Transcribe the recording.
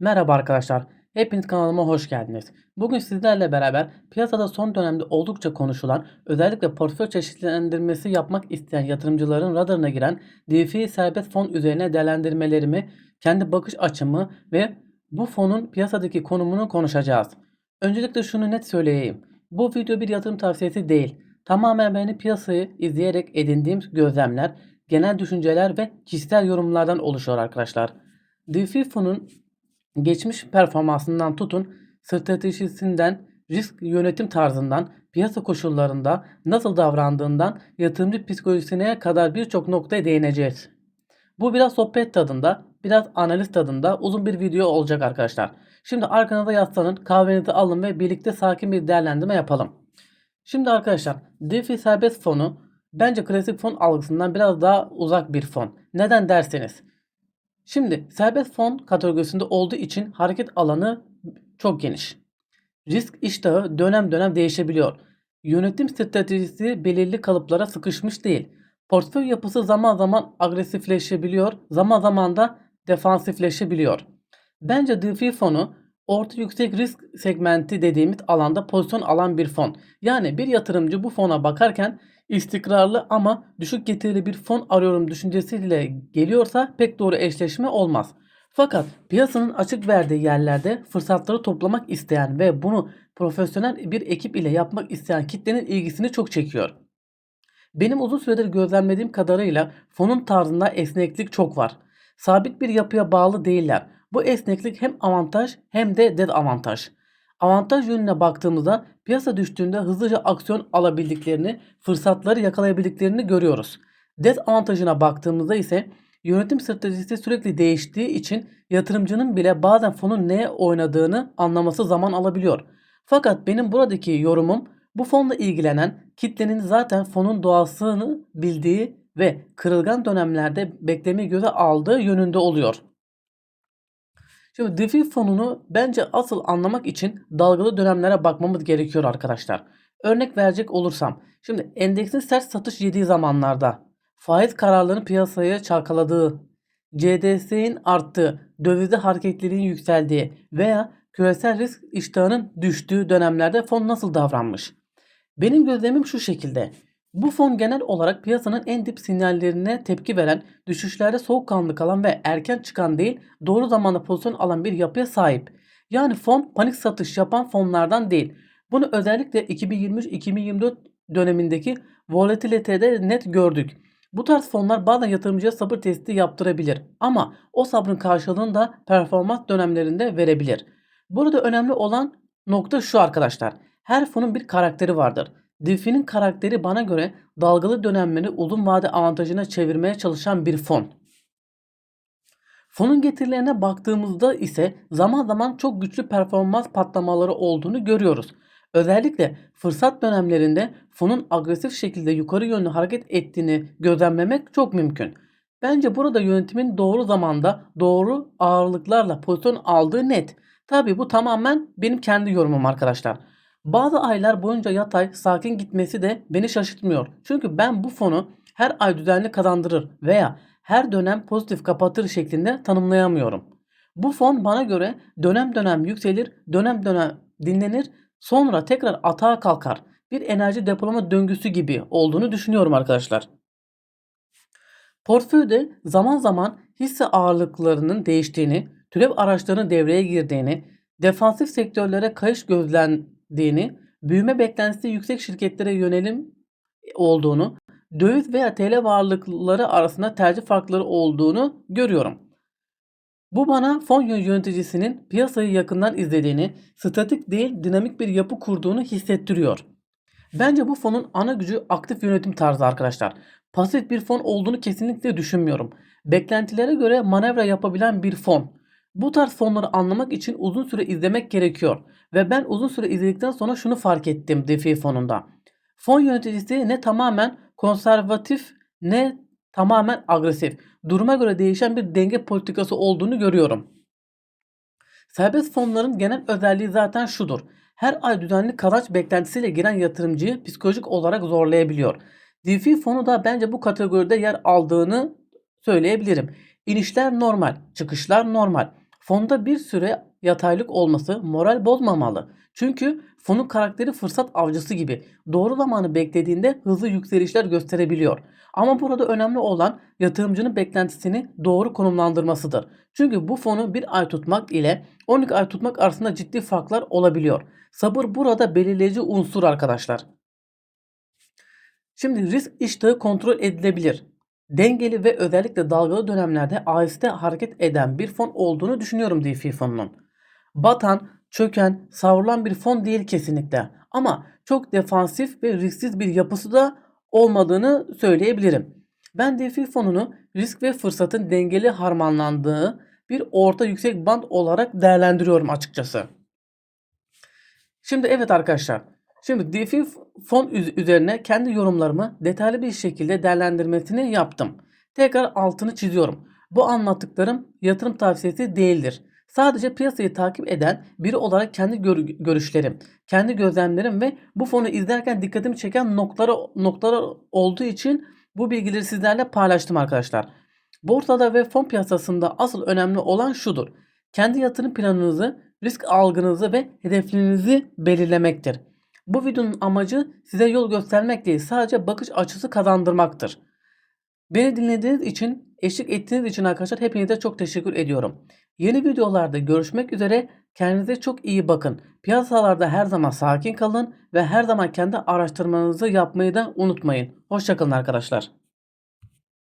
Merhaba arkadaşlar. Hepiniz kanalıma hoş geldiniz. Bugün sizlerle beraber piyasada son dönemde oldukça konuşulan, özellikle portföy çeşitlendirmesi yapmak isteyen yatırımcıların radarına giren DeFi serbest fon üzerine değerlendirmelerimi, kendi bakış açımı ve bu fonun piyasadaki konumunu konuşacağız. Öncelikle şunu net söyleyeyim. Bu video bir yatırım tavsiyesi değil. Tamamen beni piyasayı izleyerek edindiğim gözlemler, genel düşünceler ve kişisel yorumlardan oluşuyor arkadaşlar. DeFi fonun geçmiş performansından tutun stratejisinden, risk yönetim tarzından, piyasa koşullarında nasıl davrandığından yatırımcı psikolojisine kadar birçok noktaya değineceğiz. Bu biraz sohbet tadında, biraz analiz tadında uzun bir video olacak arkadaşlar. Şimdi arkanıza yaslanın, kahvenizi alın ve birlikte sakin bir değerlendirme yapalım. Şimdi arkadaşlar DeFi serbest fonu bence klasik fon algısından biraz daha uzak bir fon. Neden derseniz Şimdi serbest fon kategorisinde olduğu için hareket alanı çok geniş. Risk iştahı dönem dönem değişebiliyor. Yönetim stratejisi belirli kalıplara sıkışmış değil. Portföy yapısı zaman zaman agresifleşebiliyor, zaman zaman da defansifleşebiliyor. Bence DeFi fonu orta yüksek risk segmenti dediğimiz alanda pozisyon alan bir fon. Yani bir yatırımcı bu fona bakarken istikrarlı ama düşük getirili bir fon arıyorum düşüncesiyle geliyorsa pek doğru eşleşme olmaz. Fakat piyasanın açık verdiği yerlerde fırsatları toplamak isteyen ve bunu profesyonel bir ekip ile yapmak isteyen kitlenin ilgisini çok çekiyor. Benim uzun süredir gözlemlediğim kadarıyla fonun tarzında esneklik çok var. Sabit bir yapıya bağlı değiller. Bu esneklik hem avantaj hem de dezavantaj. Avantaj yönüne baktığımızda piyasa düştüğünde hızlıca aksiyon alabildiklerini, fırsatları yakalayabildiklerini görüyoruz. Dezavantajına baktığımızda ise yönetim stratejisi sürekli değiştiği için yatırımcının bile bazen fonun neye oynadığını anlaması zaman alabiliyor. Fakat benim buradaki yorumum bu fonla ilgilenen kitlenin zaten fonun doğasını bildiği ve kırılgan dönemlerde beklemeyi göze aldığı yönünde oluyor. Şimdi DeFi fonunu bence asıl anlamak için dalgalı dönemlere bakmamız gerekiyor arkadaşlar. Örnek verecek olursam. Şimdi endeksin sert satış yediği zamanlarda faiz kararlarının piyasaya çalkaladığı, CDS'in arttığı, dövizde hareketlerin yükseldiği veya küresel risk iştahının düştüğü dönemlerde fon nasıl davranmış? Benim gözlemim şu şekilde. Bu fon genel olarak piyasanın en dip sinyallerine tepki veren, düşüşlerde soğukkanlı kalan ve erken çıkan değil, doğru zamanda pozisyon alan bir yapıya sahip. Yani fon panik satış yapan fonlardan değil. Bunu özellikle 2023-2024 dönemindeki volatilitede net gördük. Bu tarz fonlar bazen yatırımcıya sabır testi yaptırabilir ama o sabrın karşılığını da performans dönemlerinde verebilir. Burada önemli olan nokta şu arkadaşlar. Her fonun bir karakteri vardır. DeFi'nin karakteri bana göre dalgalı dönemleri uzun vade avantajına çevirmeye çalışan bir fon. Fonun getirilerine baktığımızda ise zaman zaman çok güçlü performans patlamaları olduğunu görüyoruz. Özellikle fırsat dönemlerinde fonun agresif şekilde yukarı yönlü hareket ettiğini gözlemlemek çok mümkün. Bence burada yönetimin doğru zamanda doğru ağırlıklarla pozisyon aldığı net. Tabi bu tamamen benim kendi yorumum arkadaşlar. Bazı aylar boyunca yatay sakin gitmesi de beni şaşırtmıyor. Çünkü ben bu fonu her ay düzenli kazandırır veya her dönem pozitif kapatır şeklinde tanımlayamıyorum. Bu fon bana göre dönem dönem yükselir, dönem dönem dinlenir, sonra tekrar atağa kalkar. Bir enerji depolama döngüsü gibi olduğunu düşünüyorum arkadaşlar. Portföyde zaman zaman hisse ağırlıklarının değiştiğini, türev araçlarının devreye girdiğini, defansif sektörlere kayış gözlen dini, büyüme beklentisi yüksek şirketlere yönelim olduğunu, döviz veya TL varlıkları arasında tercih farkları olduğunu görüyorum. Bu bana fon yöneticisinin piyasayı yakından izlediğini, statik değil dinamik bir yapı kurduğunu hissettiriyor. Bence bu fonun ana gücü aktif yönetim tarzı arkadaşlar. Pasif bir fon olduğunu kesinlikle düşünmüyorum. Beklentilere göre manevra yapabilen bir fon. Bu tarz fonları anlamak için uzun süre izlemek gerekiyor. Ve ben uzun süre izledikten sonra şunu fark ettim DeFi fonunda. Fon yöneticisi ne tamamen konservatif ne tamamen agresif. Duruma göre değişen bir denge politikası olduğunu görüyorum. Serbest fonların genel özelliği zaten şudur. Her ay düzenli kazanç beklentisiyle giren yatırımcıyı psikolojik olarak zorlayabiliyor. DeFi fonu da bence bu kategoride yer aldığını söyleyebilirim. İnişler normal, çıkışlar normal. Fonda bir süre yataylık olması moral bozmamalı. Çünkü fonun karakteri fırsat avcısı gibi doğru zamanı beklediğinde hızlı yükselişler gösterebiliyor. Ama burada önemli olan yatırımcının beklentisini doğru konumlandırmasıdır. Çünkü bu fonu bir ay tutmak ile 12 ay tutmak arasında ciddi farklar olabiliyor. Sabır burada belirleyici unsur arkadaşlar. Şimdi risk iştahı kontrol edilebilir. Dengeli ve özellikle dalgalı dönemlerde aheste hareket eden bir fon olduğunu düşünüyorum DeFi fonunun. Batan, çöken, savrulan bir fon değil kesinlikle. Ama çok defansif ve risksiz bir yapısı da olmadığını söyleyebilirim. Ben DeFi fonunu risk ve fırsatın dengeli harmanlandığı bir orta yüksek band olarak değerlendiriyorum açıkçası. Şimdi evet arkadaşlar. Şimdi DeFi fon üz- üzerine kendi yorumlarımı detaylı bir şekilde değerlendirmesini yaptım. Tekrar altını çiziyorum. Bu anlattıklarım yatırım tavsiyesi değildir. Sadece piyasayı takip eden biri olarak kendi gör- görüşlerim, kendi gözlemlerim ve bu fonu izlerken dikkatimi çeken noktaları noktalar olduğu için bu bilgileri sizlerle paylaştım arkadaşlar. Borsada ve fon piyasasında asıl önemli olan şudur. Kendi yatırım planınızı, risk algınızı ve hedeflerinizi belirlemektir. Bu videonun amacı size yol göstermek değil, sadece bakış açısı kazandırmaktır. Beni dinlediğiniz için, eşlik ettiğiniz için arkadaşlar hepinize çok teşekkür ediyorum. Yeni videolarda görüşmek üzere. Kendinize çok iyi bakın. Piyasalarda her zaman sakin kalın ve her zaman kendi araştırmanızı yapmayı da unutmayın. Hoşçakalın arkadaşlar.